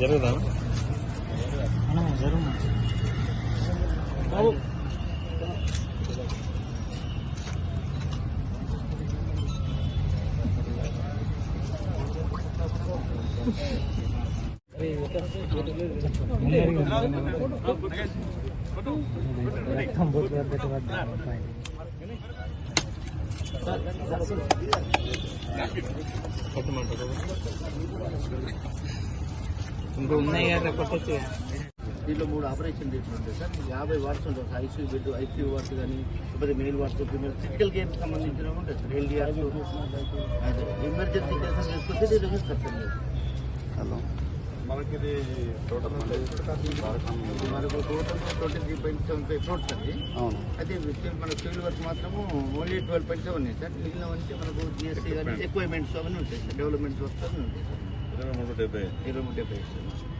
జరుగుదా ఇంకో ఉన్నాయి కదా కొట్టచ్చు దీంట్లో మూడు ఆపరేషన్ థియేటర్ ఉంటాయి సార్. యాభై వార్డ్స్ ఉంటాయి. Sir ICU bed ICU wards కానీ లేకపోతే male wards female critical care సంబంధించిన ఉంటాయి సార్. ఎల్డీఆర్ ఎమర్జెన్సీ కేసులు చేసుకుంటే దీని సార్ హలో. మనకి ఇది టోటల్ మనకు total twenty three point seven five crores అండి అవును. అయితే విత్ మన వర్క్ మాత్రము only twelve point seven sir. మిగిలిన వచ్చి మనకు జిఎస్టీ కానీ ఎక్విప్మెంట్స్ అవన్నీ ఉంటాయి సార్. డెవలప్మెంట్స్ వర్క్స్ అవన్నీ ఉంటాయి సార్. ఇరవై మూడు డెబ్బై. ఇరవై మూడు డెబ్బై సార్.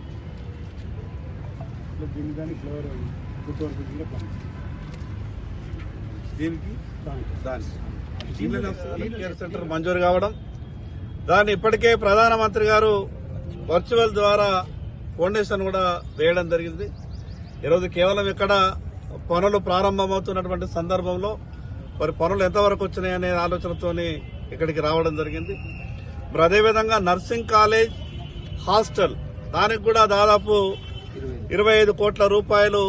దీనికి? సెంటర్ మంజూరు కావడం. దాన్ని ఇప్పటికే ప్రధానమంత్రి గారు వర్చువల్ ద్వారా ఫౌండేషన్ కూడా వేయడం జరిగింది. ఈరోజు కేవలం ఇక్కడ పనులు ప్రారంభమవుతున్నటువంటి సందర్భంలో మరి పనులు ఎంతవరకు వచ్చినాయి అనే ఆలోచనతోని ఇక్కడికి రావడం జరిగింది. మరి అదేవిధంగా నర్సింగ్ కాలేజ్ హాస్టల్ దానికి కూడా దాదాపు ఇరవై ఐదు కోట్ల రూపాయలు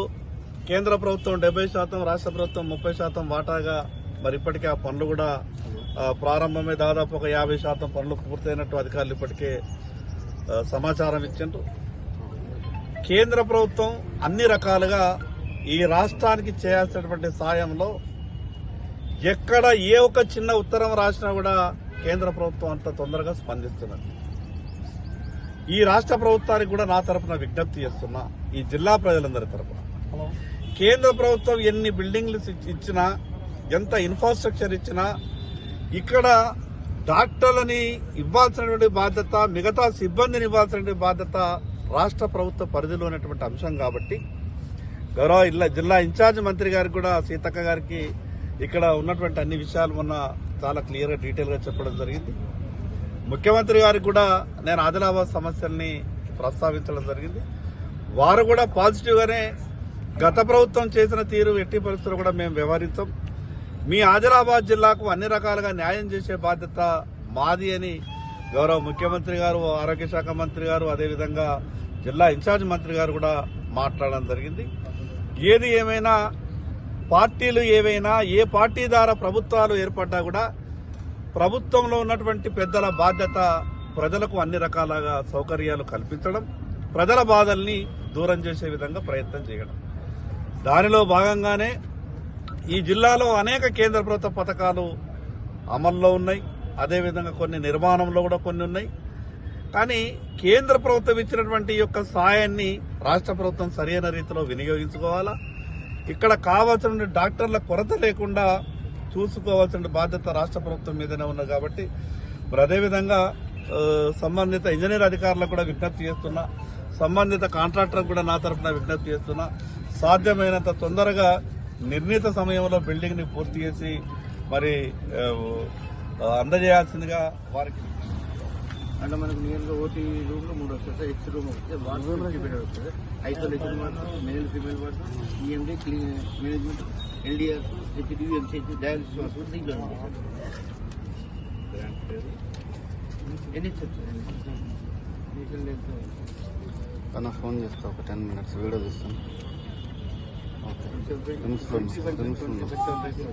కేంద్ర ప్రభుత్వం డెబ్బై శాతం రాష్ట్ర ప్రభుత్వం ముప్పై శాతం వాటాగా మరి ఇప్పటికే ఆ పనులు కూడా ప్రారంభమే. దాదాపు ఒక యాభై శాతం పనులు పూర్తయినట్టు అధికారులు ఇప్పటికే సమాచారం ఇచ్చిండ్రు. కేంద్ర ప్రభుత్వం అన్ని రకాలుగా ఈ రాష్ట్రానికి చేయాల్సినటువంటి సాయంలో ఎక్కడ ఏ ఒక్క చిన్న ఉత్తరం రాసినా కూడా కేంద్ర ప్రభుత్వం అంత తొందరగా స్పందిస్తున్నది. ఈ రాష్ట్ర ప్రభుత్వానికి కూడా నా తరపున విజ్ఞప్తి చేస్తున్నా ఈ జిల్లా ప్రజలందరి తరపున. కేంద్ర ప్రభుత్వం ఎన్ని బిల్డింగ్లు ఇచ్చి- ఇచ్చినా ఎంత ఇన్ఫ్రాస్ట్రక్చర్ ఇచ్చినా ఇక్కడ డాక్టర్లని ఇవ్వాల్సినటువంటి బాధ్యత మిగతా సిబ్బందిని ఇవ్వాల్సినటువంటి బాధ్యత రాష్ట్ర ప్రభుత్వ పరిధిలో ఉన్నటువంటి అంశం కాబట్టి గౌరవ ఇల్లా జిల్లా ఇన్ఛార్జ్ మంత్రి గారికి కూడా సీతక్క గారికి ఇక్కడ ఉన్నటువంటి అన్ని విషయాలు మొన్న చాలా క్లియర్గా డీటెయిల్గా చెప్పడం జరిగింది. ముఖ్యమంత్రి గారికి కూడా నేను ఆదిలాబాద్ సమస్యల్ని ప్రస్తావించడం జరిగింది. వారు కూడా పాజిటివ్గానే గత ప్రభుత్వం చేసిన తీరు ఎట్టి పరిస్థితుల్లో కూడా మేము వ్యవహరించాం. మీ ఆదిలాబాద్ జిల్లాకు అన్ని రకాలుగా న్యాయం చేసే బాధ్యత మాది అని గౌరవ ముఖ్యమంత్రి గారు ఆరోగ్య శాఖ మంత్రి గారు అదేవిధంగా జిల్లా ఇన్ఛార్జ్ మంత్రి గారు కూడా మాట్లాడడం జరిగింది. ఏది ఏమైనా పార్టీలు ఏవైనా ఏ పార్టీ ద్వారా ప్రభుత్వాలు ఏర్పడ్డా కూడా ప్రభుత్వంలో ఉన్నటువంటి పెద్దల బాధ్యత ప్రజలకు అన్ని రకాలుగా సౌకర్యాలు కల్పించడం ప్రజల బాధల్ని దూరం చేసే విధంగా ప్రయత్నం చేయడం. దానిలో భాగంగానే ఈ జిల్లాలో అనేక కేంద్ర ప్రభుత్వ పథకాలు అమల్లో ఉన్నాయి. అదేవిధంగా కొన్ని నిర్మాణంలో కూడా కొన్ని ఉన్నాయి. కానీ కేంద్ర ప్రభుత్వం ఇచ్చినటువంటి యొక్క సాయాన్ని రాష్ట్ర ప్రభుత్వం సరైన రీతిలో వినియోగించుకోవాలా? ఇక్కడ కావాల్సిన డాక్టర్ల కొరత లేకుండా చూసుకోవాల్సిన బాధ్యత రాష్ట్ర ప్రభుత్వం మీదనే ఉన్నది కాబట్టి మరి అదేవిధంగా సంబంధిత ఇంజనీర్ అధికారులకు కూడా విజ్ఞప్తి చేస్తున్నా సంబంధిత కాంట్రాక్టర్ కూడా నా తరఫున విజ్ఞప్తి చేస్తున్నా సాధ్యమైనంత తొందరగా నిర్ణీత సమయంలో బిల్డింగ్ని పూర్తి చేసి మరి అందజేయాల్సిందిగా వారికి అంటే మనకు నియర్గా ఓటీ రూమ్లో మూడు వస్తాయి సార్ ఎక్స్ రూమ్ వస్తుంది. Isolation male female EMD clean management LDRs MCH dialysis దీంట్లో ఫోన్ చేస్తా ఒక టెన్ మినిట్స్ వీడియో తీస్తాను. Константин. Константин.